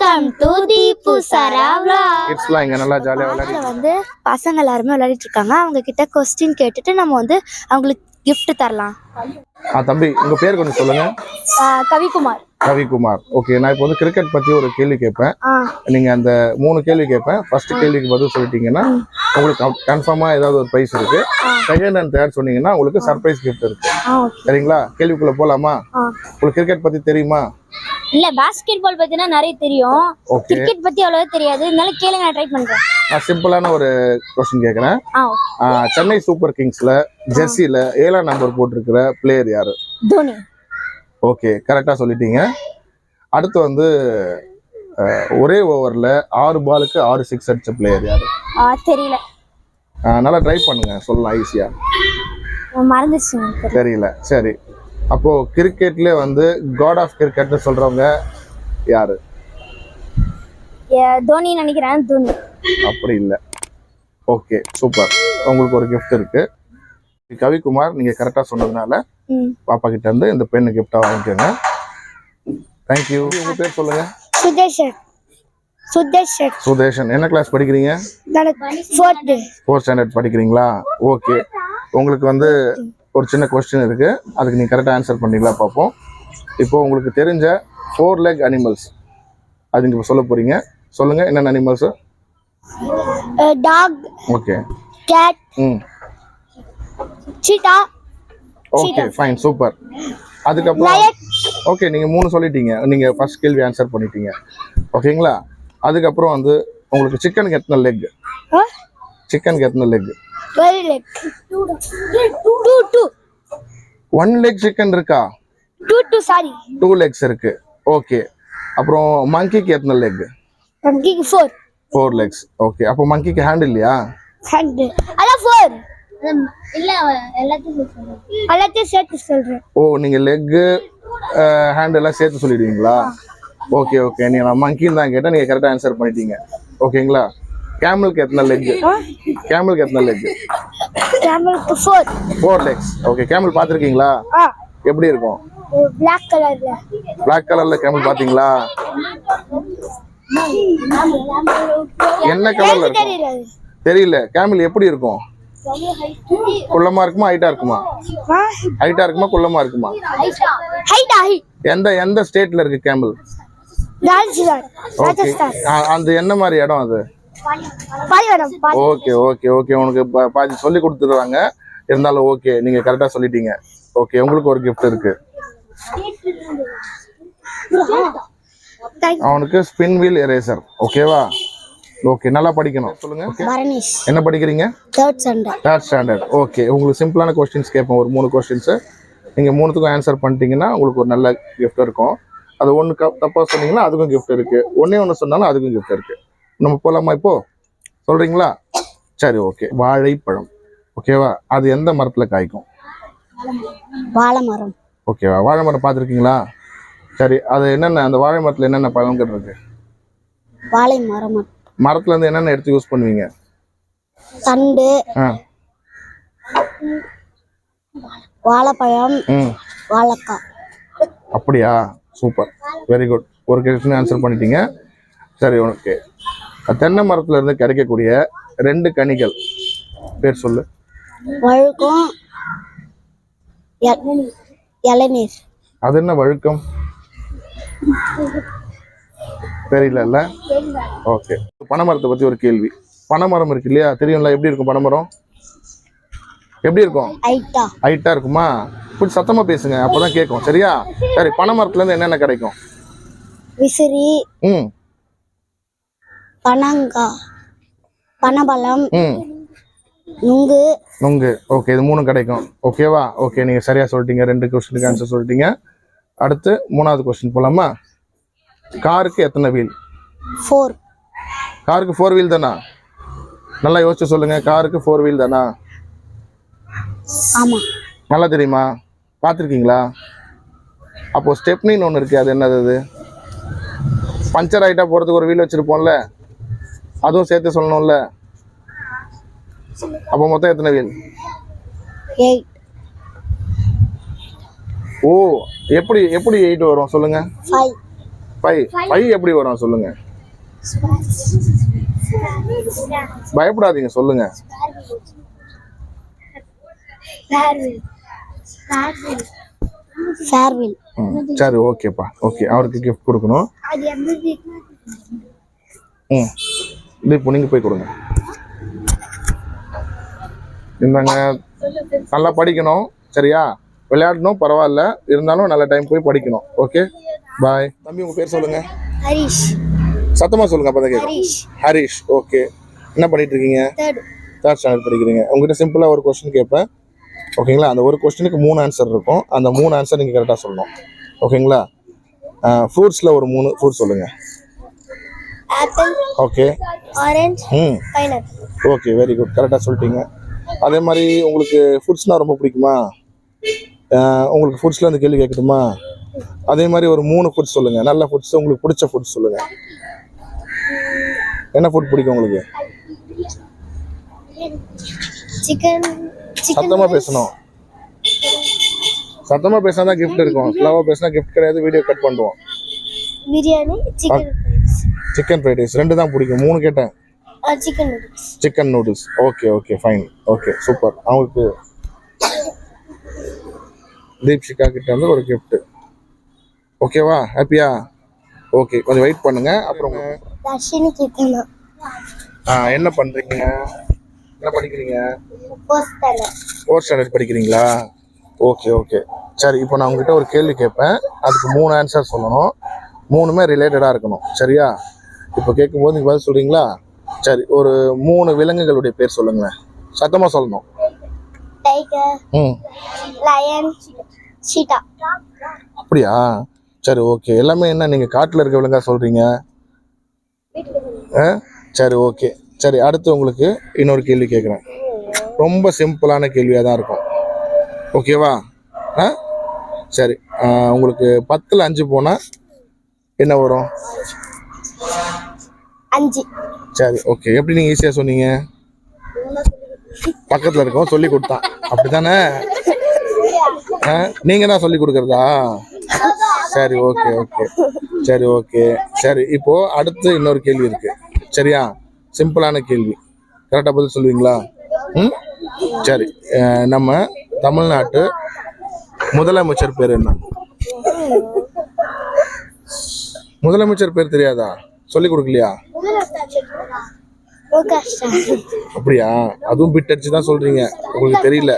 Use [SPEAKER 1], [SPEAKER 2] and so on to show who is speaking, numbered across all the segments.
[SPEAKER 1] Welcome to Deepu சரா
[SPEAKER 2] கிட்ஸ்லாம் இங்க நல்லா ஜாலியா விளையாடி
[SPEAKER 3] வந்து பசங்க எல்லாருமே விளையாடிட்டு இருக்காங்க. அவங்க கிட்ட கொஸ்டின் கேட்டுட்டு நம்ம வந்து அவங்களுக்கு gift தரலாம்.
[SPEAKER 2] ஆ தம்பி உங்க பேர் கொஞ்சம் சொல்லுங்க.
[SPEAKER 3] கவிக்குமார்
[SPEAKER 2] ரவிக்குமார் ஓகே நான் இப்போ வந்து கிரிக்கெட் பத்தி ஒரு கேள்வி கேட்பேன். நீங்க அந்த மூணு கேள்வி கேட்பேன். ஃபர்ஸ்ட் கேள்விக்கு பதில் சொல்லிட்டீங்கன்னா உங்களுக்கு கன்ஃபார்மா ஏதாவது ஒரு ப்ரைஸ் இருக்கு. செகண்ட் அண்ட் தேர்ட் சொன்னீங்கன்னா உங்களுக்கு சர்ப்ரைஸ் gift இருக்கு. சரிங்களா? கேள்விக்குள்ள போலாமா? உங்களுக்கு கிரிக்கெட் பத்தி தெரியுமா?
[SPEAKER 1] இல்ல பாஸ்கெட் பால் பத்தினா நிறைய தெரியும். கிரிக்கெட் பத்தி அவ்வளவு தெரியாது. இருந்தாலும் கேளுங்க நான் ட்ரை பண்றேன்.
[SPEAKER 2] நான் சிம்பிளான ஒரு கொஸ்டின்
[SPEAKER 1] okay.
[SPEAKER 2] சென்னை சூப்பர் கிங்ஸ்ல ஜெர்சில ஏழாம் நம்பர் போட்டிருக்கிற பிளேயர் யாரு?
[SPEAKER 1] தோனி.
[SPEAKER 2] ஓகே கரெக்டாக சொல்லிட்டீங்க. அடுத்து வந்து ஒரே ஓவரில் ஆறு பாலுக்கு ஆறு சிக்ஸ் அடிச்ச பிளேயர் யாரு?
[SPEAKER 1] தெரியல.
[SPEAKER 2] நல்லா ட்ரை பண்ணுங்க. சொல்லலாம் ஈஸியா
[SPEAKER 1] மறந்துச்சுங்க எனக்கு.
[SPEAKER 2] தெரியல. சரி. அப்போ கிரிக்கெட்ல வந்து காட் ஆஃப் கிரிக்கெட்னு சொல்றவங்க யாரு?
[SPEAKER 1] தோனி நினைக்கிறேன் தோனி.
[SPEAKER 2] அப்படி இல்லை. Okay super. உங்களுக்கு ஒரு gift இருக்கு. கவிக்குமார் நீங்க கரெக்டா சொன்னதுனால பாப்பா கிட்ட இருந்து இந்த பெண்ணு கிஃப்டா வாங்கிக்கோங்க. தேங்க்யூ உங்க பேர் சொல்லுங்க.
[SPEAKER 3] சுதேஷன் சுதேஷன்
[SPEAKER 2] சுதேஷன் என்ன கிளாஸ் படிக்கிறீங்க? ஃபோர்த் ஸ்டாண்டர்ட் படிக்கிறீங்களா? ஓகே உங்களுக்கு வந்து ஒரு சின்ன கொஸ்டின் இருக்கு. அதுக்கு நீங்க கரெக்டாக ஆன்சர் பண்ணீங்களா பார்ப்போம். இப்போ உங்களுக்கு தெரிஞ்ச ஃபோர் லெக் அனிமல்ஸ் அது நீங்க சொல்ல போறீங்க. சொல்லுங்க என்னென்ன அனிமல்ஸ்
[SPEAKER 3] டாக்
[SPEAKER 2] ஓகே
[SPEAKER 3] கேட்
[SPEAKER 2] ம்.
[SPEAKER 3] சீட்டா
[SPEAKER 2] ஓகே ஃபைன் சூப்பர் அதுக்கப்புறம் ஓகே நீங்க மூணு சொல்லிட்டீங்க. நீங்க ஃபர்ஸ்ட் கேள்வி ஆன்சர் பண்ணிட்டீங்க. ஓகேங்களா அதுக்கப்புறம் வந்து உங்களுக்கு சிக்கனுக்கு எத்தனை லெக் சிக்கனுக்கு எத்தனை leg
[SPEAKER 3] very leg two two
[SPEAKER 2] one leg chicken இருக்கா?
[SPEAKER 3] Two two sorry
[SPEAKER 2] two legs இருக்கு. ஓகே அப்புறம் மங்கிக்கு எத்தனை லெக்
[SPEAKER 3] மங்கிக்கு ஃபோர்
[SPEAKER 2] ஃபோர் லெக்ஸ் ஓகே அப்போ மங்கிக்கு ஹேண்ட் இல்லையா?
[SPEAKER 3] ஹண்ட் அதான் ஃபோர்
[SPEAKER 1] இல்ல எல்லாத்தையும் சொல்றேன்
[SPEAKER 3] எல்லாத்தையும் சேர்த்து சொல்றேன்.
[SPEAKER 2] ஓ நீங்க லெக்கு ஹேண்ட் எல்லாம் சேர்த்து சொல்லிடுவீங்களா? ஓகே ஓகே நீங்க நான் மங்கின்னு தான் கேட்டேன். நீங்க கரெக்டாக ஆன்சர் பண்ணிட்டீங்க. ஓகேங்களா கேமலுக்கு எத்தனை லெக் கேமலுக்கு எத்தனை leg
[SPEAKER 3] கேமலுக்கு four
[SPEAKER 2] four legs okay camel பார்த்துருக்கீங்களா?
[SPEAKER 3] ஆ.
[SPEAKER 2] எப்படி இருக்கும்?
[SPEAKER 3] பிளாக் கலர்ல
[SPEAKER 2] பிளாக் கலர்ல கேமல் பாத்தீங்களா என்ன கலர்ல இருக்கும்?
[SPEAKER 3] தெரியல.
[SPEAKER 2] கேமல் எப்படி இருக்கும்? குள்ளமா இருக்குமா ஹைட்டா இருக்குமா? ஹைட்டா இருக்குமா குள்ளமா இருக்குமா? எந்த எந்த ஸ்டேட்ல இருக்கு கேமல்
[SPEAKER 3] ராஜஸ்தான்.
[SPEAKER 2] அந்த என்ன மாதிரி இடம் அது? Okay okay okay. உனக்கு பாதி சொல்லி கொடுத்துருவாங்க இருந்தாலும் ஓகே நீங்க கரெக்டா சொல்லிட்டீங்க. ஓகே உங்களுக்கு ஒரு gift இருக்கு. அவனுக்கு ஸ்பின் வீல் எரேசர் ஓகேவா ஓகே நல்லா படிக்கணும். சொல்லுங்க. என்ன படிக்கிறீங்க?
[SPEAKER 3] Third standard
[SPEAKER 2] third standard okay உங்களுக்கு சிம்பிளான கொஸ்டின்ஸ் கேட்போம். ஒரு மூணு கொஸ்டின்ஸு நீங்கள் மூணுத்துக்கும் ஆன்சர் பண்ணிட்டீங்கன்னா உங்களுக்கு ஒரு நல்ல gift இருக்கும். அது ஒன்று தப்பாக சொன்னீங்கன்னா அதுக்கும் gift இருக்குது ஒன்றே ஒன்று சொன்னாலும் அதுக்கும் gift இருக்குது நம்ம போகலாமா இப்போ? சொல்கிறீங்களா சரி ஓகே வாழைப்பழம். ஓகேவா அது எந்த மரத்தில் காய்க்கும்?
[SPEAKER 3] வாழை மரம்
[SPEAKER 2] ஓகேவா வாழை மரம் பார்த்துருக்கீங்களா? சரி அது என்னென்ன அந்த வாழை மரத்தில் என்னென்ன பழங்கள் இருக்கு?
[SPEAKER 3] வாழை மரம்
[SPEAKER 2] மரத்துலேருந்து என்னென்ன எடுத்து யூஸ் பண்ணுவீங்க?
[SPEAKER 3] தண்டு
[SPEAKER 2] ஆ.
[SPEAKER 3] வாழைப்பழம்
[SPEAKER 2] ம்.
[SPEAKER 3] வாழைக்காய்.
[SPEAKER 2] அப்படியா? சூப்பர். வெரி குட் ஒரு கொஸ்டின் ஆன்சர் பண்ணிட்டீங்க. சரி ஓகே தென்னை மரத்துல இருந்து கிடைக்கக்கூடிய ரெண்டு கனிகள். பேர் சொல்லு.
[SPEAKER 3] வழுக்கும் இள- இளநீர்.
[SPEAKER 2] அது என்ன வழுக்கம்? தெரியல ஓகே. பனைமரத்தை பத்தி ஒரு கேள்வி. பனைமரம் இருக்கு இல்லையா? தெரியும்ல எப்படி இருக்கும் பனைமரம்? எப்படி இருக்கும்? ஹைட்டா இருக்குமா? கொஞ்சம் சத்தமா பேசுங்க அப்பதான் கேட்கும். சரியா? சரி பனைமரத்துல இருந்து என்னென்ன கிடைக்கும்?
[SPEAKER 3] விசிறி.
[SPEAKER 2] ம்.
[SPEAKER 3] பனங்காய் பனபழம்
[SPEAKER 2] ம்.
[SPEAKER 3] நுங்கு.
[SPEAKER 2] நுங்கு. ஓகே இது மூணும் கிடைக்கும். ஓகேவா ஓகே நீங்கள் சரியாக சொல்லிட்டீங்க. ரெண்டு கொஸ்டினுக்கு ஆன்சர் சொல்லிட்டீங்க. அடுத்து மூணாவது கொஸ்டின் போலாமா? காருக்கு எத்தனை வீல்?
[SPEAKER 3] ஃபோர்
[SPEAKER 2] காருக்கு ஃபோர் வீல் தானா? நல்லா யோசிச்சு சொல்லுங்க. காருக்கு ஃபோர் வீல் தானா?
[SPEAKER 3] ஆமாம்
[SPEAKER 2] நல்லா தெரியுமா? பார்த்துருக்கீங்களா? அப்போ ஸ்டெப்னின்னு ஒன்று இருக்கு அது என்னது அது? பஞ்சர் ஆகிட்டா போகிறதுக்கு ஒரு வீல் வச்சுருப்போம்ல. அதுவும் சேர்த்து சொல்லணும்ல? அப்போ மொத்தம் எத்தனை வீல்? ஓ எப்படி எப்படி எயிட் வரும்? சொல்லுங்க.
[SPEAKER 3] ஃபைவ்
[SPEAKER 2] ஃபைவ் எப்படி வரும்? சொல்லுங்க. பயப்படாதீங்க சொல்லுங்க. சரி ஓகேப்பா. ஓகே அவருக்கு கிஃப்ட் கொடுக்கணும்.
[SPEAKER 1] அது எப்படி
[SPEAKER 2] ம். இது இப்போ நீங்கள் போய் கொடுங்க. இந்தாங்க. நல்லா படிக்கணும் சரியா? விளையாடணும் பரவாயில்ல. இருந்தாலும் நல்ல டைம் போய் படிக்கணும். ஓகே பாய் தம்பி உங்கள் பேர் சொல்லுங்கள்
[SPEAKER 3] ஹரிஷ்.
[SPEAKER 2] சத்தமாக சொல்லுங்கள் அப்போ தான் கேட்கும்.
[SPEAKER 3] ஹரிஷ்.
[SPEAKER 2] ஓகே என்ன பண்ணிட்டு இருக்கீங்க?
[SPEAKER 3] தேர்ட்
[SPEAKER 2] ஸ்டாண்டர்ட் படிக்கிறீங்க. உங்ககிட்ட சிம்பிளாக ஒரு கொஸ்டின் கேட்பேன். ஓகேங்களா அந்த ஒரு கொஸ்டினுக்கு மூணு ஆன்சர் இருக்கும். அந்த மூணு ஆன்சர் நீங்கள் கரெக்டாக சொல்லணும். ஓகேங்களா ஃப்ரூட்ஸில் ஒரு மூணு ஃப்ரூட் சொல்லுங்கள்
[SPEAKER 3] ஆப்பிள்
[SPEAKER 2] ஓகே.
[SPEAKER 3] ஆரஞ்ச்
[SPEAKER 2] ம்.
[SPEAKER 3] பைனாப்பிள்.
[SPEAKER 2] ஓகே வெரி குட் கரெக்டாக சொல்லிட்டீங்க. அதே மாதிரி உங்களுக்கு ஃபுட்ஸ்னால் ரொம்ப பிடிக்குமா? உங்களுக்கு ஃபுட்ஸில் அந்த கேள்வி கேட்கட்டுமா? அதே மாதிரி ஒரு மூணு ஃபுட்ஸ் சொல்லுங்கள் நல்ல ஃபுட்ஸ் உங்களுக்கு பிடிச்ச ஃபுட்ஸ் சொல்லுங்கள் என்ன ஃபுட் பிடிக்கும் உங்களுக்கு?
[SPEAKER 3] சிக்கன்
[SPEAKER 2] சத்தமாக பேசணும். சத்தமாக பேசினா தான் கிஃப்ட் இருக்கும் ஸ்லோவாக பேசினா கிஃப்ட் கிடையாது வீடியோ கட் பண்ணுவோம்.
[SPEAKER 3] Biryani chicken
[SPEAKER 2] chicken fried rice ரெண்டு தான் பிடிக்கும். மூணு கேட்டேன்.
[SPEAKER 3] Chicken noodles
[SPEAKER 2] chicken noodles okay okay fine okay super அவங்களுக்கு தீப்ஷிகா கிட்ட வந்து ஒரு gift. ஓகேவா ஹாப்பியா ஓகே கொஞ்சம் வெயிட் பண்ணுங்க. அப்புறம் ஆ, என்ன பண்றீங்க? என்ன படிக்கிறீங்க? ஃபோர்த் ஸ்டாண்டர்ட் படிக்கிறீங்களா? ஓகே ஓகே சரி இப்போ நான் உங்ககிட்ட ஒரு கேள்வி கேட்பேன். அதுக்கு மூணு ஆன்சர் சொல்லணும். மூணுமே ரிலேட்டடாக இருக்கணும். சரியா? இப்போ கேட்கும்போது நீங்கள் பதில் சொல்கிறீங்களா சரி ஒரு மூணு விலங்குகளுடைய பேர் சொல்லுங்களேன். சத்தமாக சொல்லணும். அப்படியா? சரி ஓகே எல்லாமே என்ன நீங்கள் காட்டில் இருக்க விலங்கா சொல்கிறீங்க சரி ஓகே சரி அடுத்து உங்களுக்கு இன்னொரு கேள்வி கேட்குறேன் ரொம்ப சிம்பிளான கேள்வியாக தான் இருக்கும். ஓகேவா ஆ? சரி உங்களுக்கு பத்தில் அஞ்சு போனால் என்ன வரும்?
[SPEAKER 3] அஞ்சு.
[SPEAKER 2] சரி ஓகே எப்படி நீங்கள் ஈஸியாக சொன்னீங்க? பக்கத்தில் இருக்கோம் சொல்லி கொடுத்தான். அப்படி தானே ஆ நீங்கள் தான் சொல்லி கொடுக்குறதா? சரி ஓகே ஓகே சரி ஓகே சரி இப்போ அடுத்து இன்னொரு கேள்வி இருக்கு. சரியா? சிம்பிளான கேள்வி. கரெக்டாக பதில் சொல்லுவீங்களா? ம்? சரி நம்ம தமிழ்நாட்டு முதலமைச்சர் பேர் என்ன? முதலமைச்சர் பேர் தெரியாதா? சொல்லி கொடுக்கலையா? அப்படியா? அதுவும் பிட் அடிச்சு தான் சொல்றீங்க. உங்களுக்கு தெரியல.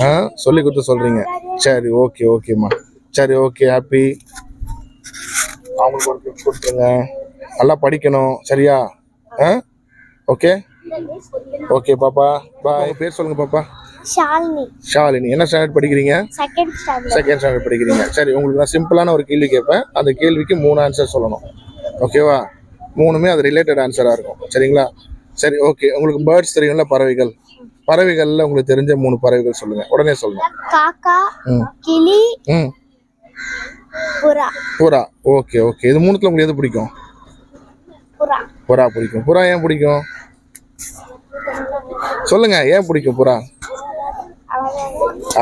[SPEAKER 2] ஆ? சொல்லி கொடுத்து சொல்றீங்க. சரி ஓகே ஓகேம்மா சரி ஓகே ஹாப்பி அவங்களுக்கு ஒரு gift கொடுத்துருங்க. நல்லா படிக்கணும். சரியா? ஆ? ஓகே ஓகே பாப்பா. பாய் பேர் சொல்லுங்க பாப்பா.
[SPEAKER 3] ஷாலினி.
[SPEAKER 2] ஷாலினி. என்ன ஸ்டாண்டர்ட் படிக்கிறீங்க?
[SPEAKER 3] செகண்ட் ஸ்டாண்டர்ட்
[SPEAKER 2] செகண்ட் ஸ்டாண்டர்ட் படிக்கிறீங்க. சரி உங்களுக்கு நான் சிம்பிளான ஒரு கேள்வி கேட்பேன். அந்த கேள்விக்கு மூணு ஆன்சர் சொல்லணும். ஓகேவா மூணுமே அது ரிலேட்டட் ஆன்சராக இருக்கும். சரிங்களா? சரி ஓகே உங்களுக்கு பேர்ட்ஸ் தெரியும்ல பறவைகள்? பறவைகளில் உங்களுக்கு தெரிஞ்ச மூணு பறவைகள் சொல்லுங்க. உடனே சொல்லணும்
[SPEAKER 3] காக்கா கிளி
[SPEAKER 2] ம்.
[SPEAKER 3] புறா.
[SPEAKER 2] புறா. ஓகே ஓகே இது மூணுத்துல உங்களுக்கு எது பிடிக்கும்?
[SPEAKER 3] புறா.
[SPEAKER 2] புறா பிடிக்கும். புறா ஏன் பிடிக்கும்? சொல்லுங்க ஏன் பிடிக்கும் புறா?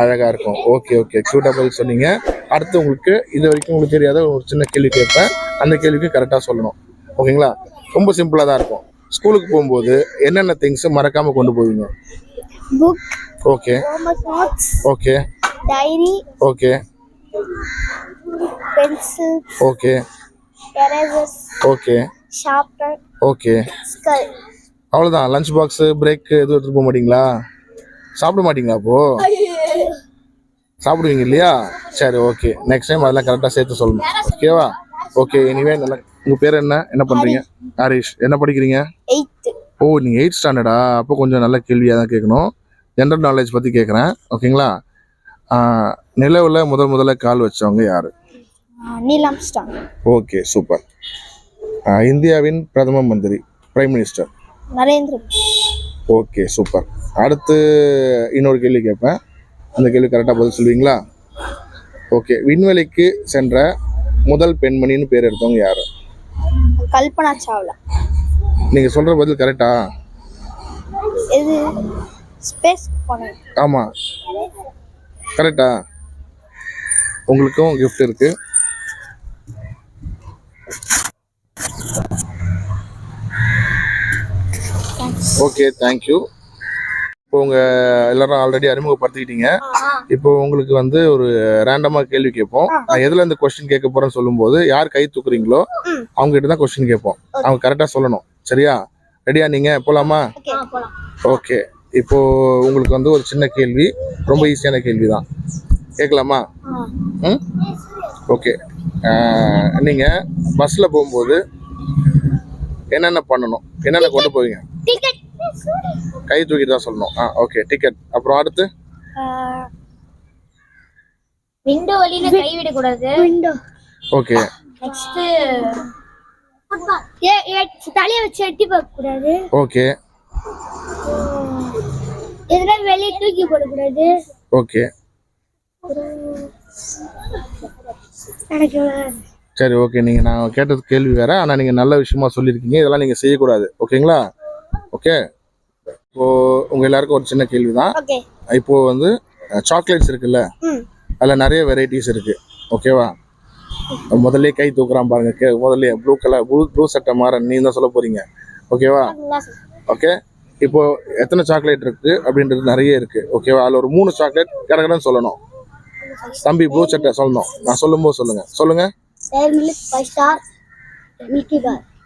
[SPEAKER 2] அழகா இருக்கும். ஓகே ஓகே பதில் சொன்னீங்க. அடுத்து உங்களுக்கு இது வரைக்கும் உங்களுக்கு தெரியாத ஒரு சின்ன கேள்வி கேட்பேன். அந்த கேள்விக்கு கரெக்டாக சொல்லணும். ஓகேங்களா? ரொம்ப சிம்பிளாக தான் இருக்கும். ஸ்கூலுக்கு போகும்போது என்னென்ன திங்ஸ் மறக்காம கொண்டு போவீங்க?
[SPEAKER 3] Book
[SPEAKER 2] okay okay
[SPEAKER 3] diary
[SPEAKER 2] okay
[SPEAKER 3] pencil
[SPEAKER 2] okay okay
[SPEAKER 3] sharpener
[SPEAKER 2] okay அவ்வளோதான் லஞ்ச் பாக்ஸு பிரேக் எதுவும் எடுத்துகிட்டு போக மாட்டீங்களா? சாப்பிட மாட்டீங்களா அப்போ? சாப்பிடுவீங்க இல்லையா? சரி ஓகே நெக்ஸ்ட் டைம் அதெல்லாம் கரெக்டாக சேர்த்து சொல்லணும். ஓகேவா ஓகே எனிவே நல்லா உங்கள் பேர் என்ன? என்ன பண்ணுறீங்க ஹரிஷ். என்ன படிக்கிறீங்க? ஓ நீங்கள் எயிட் ஸ்டாண்டர்டா அப்போ கொஞ்சம் நல்ல கேள்வியாக தான் கேட்கணும். ஜென்ரல் நாலேஜ் பற்றி கேட்குறேன் ஓகேங்களா நிலவில் முதல் முதல்ல கால் வச்சவங்க யார்?
[SPEAKER 3] நீலம்
[SPEAKER 2] ஓகே சூப்பர் இந்தியாவின் பிரதம மந்திரி prime minister
[SPEAKER 3] Narendra
[SPEAKER 2] okay super அடுத்து இன்னொரு கேள்வி கேட்பேன். அந்த கேள்வி கரெக்டாக பதில் சொல்லுவீங்களா ஓகே விண்வெளிக்கு சென்ற முதல் பெண்மணின்னு பேர் எடுத்தவங்க யார்?
[SPEAKER 3] கல்பனா சாவ்லா.
[SPEAKER 2] நீங்கள் சொல்கிற பதில் கரெக்டா?
[SPEAKER 3] இது ஸ்பேஸ்
[SPEAKER 2] ஆமாம் கரெக்டா? உங்களுக்கும் gift இருக்கு. ஓகே தேங்க்யூ இப்போ உங்க எல்லாரும் ஆல்ரெடி அறிமுகப்படுத்திக்கிட்டீங்க. இப்போ உங்களுக்கு வந்து ஒரு ரேண்டமா கேள்வி கேட்போம். நான் எதுல இருந்து கொஸ்டின் கேட்க போறேன்னு சொல்லும்போது யார் கை தூக்குறீங்களோ அவங்க கிட்ட தான் கொஸ்டின் கேட்போம். அவங்க கரெக்டா சொல்லணும். சரியா? ரெடியா நீங்க? போலாமா?
[SPEAKER 1] ஆ போலாம்.
[SPEAKER 2] ஓகே. இப்போ உங்களுக்கு வந்து ஒரு சின்ன கேள்வி ரொம்ப ஈஸியான கேள்வி தான் கேட்கலாமா? ம்? ஓகே. நீங்க பஸ்ல போகும்போது என்னென்ன பண்ணணும்? என்னென்ன கொண்டு போவீங்க? கை தூக்கிட்டு தான் சொல்லணும். ஆ ஓகே டிக்கெட் அப்புறம் அடுத்து?
[SPEAKER 1] விண்டோ வழியில கை விட கூடாது
[SPEAKER 3] விண்டோ
[SPEAKER 2] ஓகே
[SPEAKER 1] நெக்ஸ்ட் தலைய வச்சு எட்டி பார்க்க கூடாது
[SPEAKER 2] ஓகே
[SPEAKER 1] எதுனா வெளியே தூக்கி போடக்கூடாது.
[SPEAKER 2] ஓகே
[SPEAKER 1] எனக்கு
[SPEAKER 2] சரி ஓகே நீங்கள் நான் கேட்டது கேள்வி வேற ஆனால் நீங்கள் நல்ல விஷயமா சொல்லியிருக்கீங்க. இதெல்லாம் நீங்கள் செய்யக்கூடாது. ஓகேங்களா ஓகே இப்போ உங்கள் எல்லாருக்கும் ஒரு சின்ன கேள்வி தான்
[SPEAKER 1] ஓகே.
[SPEAKER 2] இப்போ வந்து சாக்லேட்ஸ் இருக்குல்ல? அதில் நிறைய வெரைட்டிஸ் இருக்கு. ஓகேவா? முதல்ல கை தூக்குறான் பாருங்க. முதல்ல ப்ளூ கலர் ப்ளூ ப்ளூ சட்டை மாற நீ தான் சொல்ல போறீங்க? ஓகேவா? ஓகே? இப்போ எத்தனை சாக்லேட் இருக்கு அப்படின்றது நிறைய இருக்கு. ஓகேவா? அதில் ஒரு மூணு சாக்லேட் கடகடன்னு சொல்லணும். தம்பி ப்ளூ சட்டை சொல்லணும். நான் சொல்லும்போது சொல்லுங்க. சொல்லுங்க.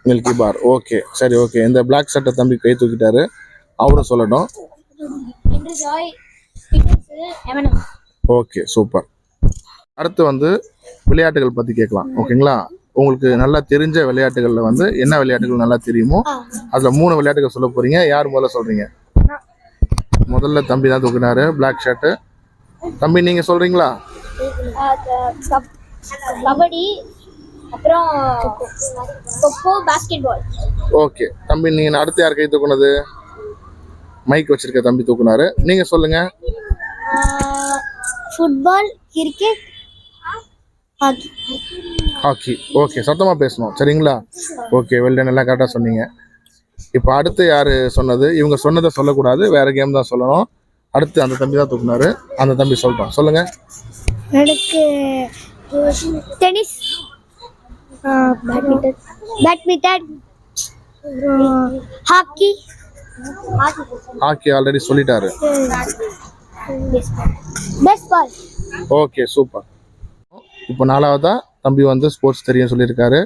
[SPEAKER 1] Milky bar
[SPEAKER 2] okay. சரி ஓகே. இந்த பிளாக் சட்டை தம்பி கை தூக்கிட்டாரு. அவரும் சொல்லணும். Okay super. அடுத்து வந்து விளையாட்டுகள் பற்றி கேட்கலாம் ஓகேங்களா? உங்களுக்கு நல்லா தெரிஞ்ச விளையாட்டுகளில் வந்து என்ன விளையாட்டுகள் நல்லா தெரியுமோ அதில் மூணு விளையாட்டுகள் சொல்ல போறீங்க. யார் முதல்ல சொல்றீங்க? முதல்ல தம்பி தான் தூக்கினாரு பிளாக் ஷர்ட்டு தம்பி நீங்கள் சொல்றீங்களா?
[SPEAKER 1] கபடி அப்புறம்
[SPEAKER 2] ஓகே. தம்பி நீங்கள் அடுத்து யார் கை தூக்குனது? மைக் வச்சிருக்க தம்பி தூக்குனாரு. நீங்கள் சொல்லுங்க.
[SPEAKER 1] Football cricket hockey
[SPEAKER 2] hockey okay சத்தமாக பேசணும். சரிங்களா? ஓகே வெல்டன் எல்லாம் கரெக்டாக சொன்னீங்க. இப்போ அடுத்து யார் சொன்னது? இவங்க சொன்னதை சொல்லக்கூடாது. வேற கேம் தான் சொல்லணும். அடுத்து அந்த தம்பி தான் தூக்குனாரு. அந்த தம்பி சொல்லிட்டோம் சொல்லுங்க.
[SPEAKER 1] எனக்கு tennis badminton badminton hockey
[SPEAKER 2] hockey already சொல்லிட்டாரு. ஓகே சூப்பர் இப்போ நாலாவதா தம்பி வந்து ஸ்போர்ட்ஸ் தெரியும் சொல்லியிருக்காரு.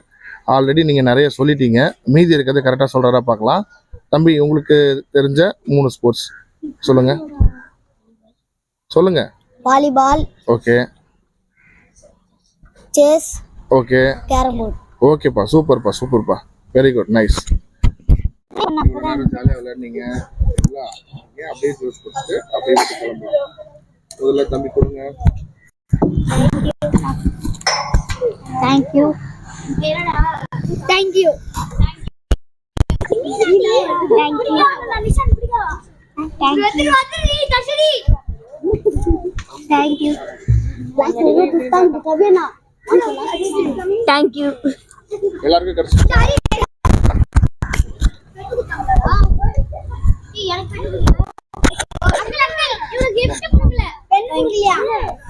[SPEAKER 2] ஆல்ரெடி நீங்கள் நிறைய சொல்லிட்டீங்க. மீதி இருக்கிறது கரெக்டாக சொல்கிறாரா பார்க்கலாம். தம்பி உங்களுக்கு தெரிஞ்ச மூணு ஸ்போர்ட்ஸ் சொல்லுங்க. சொல்லுங்க.
[SPEAKER 1] Volleyball
[SPEAKER 2] okay
[SPEAKER 1] chess
[SPEAKER 2] okay
[SPEAKER 1] carrom board
[SPEAKER 2] ஓகேப்பா சூப்பர்ப்பா சூப்பர்ப்பா வெரி குட் நைஸ் ஜாலியாக விளையாடுனீங்க சரிங்களா? ஏன் அப்படியே ஜூஸ் கொடுத்துட்டு அப்படியே வீட்டுக்கு கிளம்பலாம்? முதல்ல தம்பி கொடுங்க.
[SPEAKER 1] தேங்க்யூ தேங்க்யூ தேங்க்யூ தேங்க்யூ
[SPEAKER 2] எல்லாருக்கும் கிடைச்சி
[SPEAKER 1] எனக்கு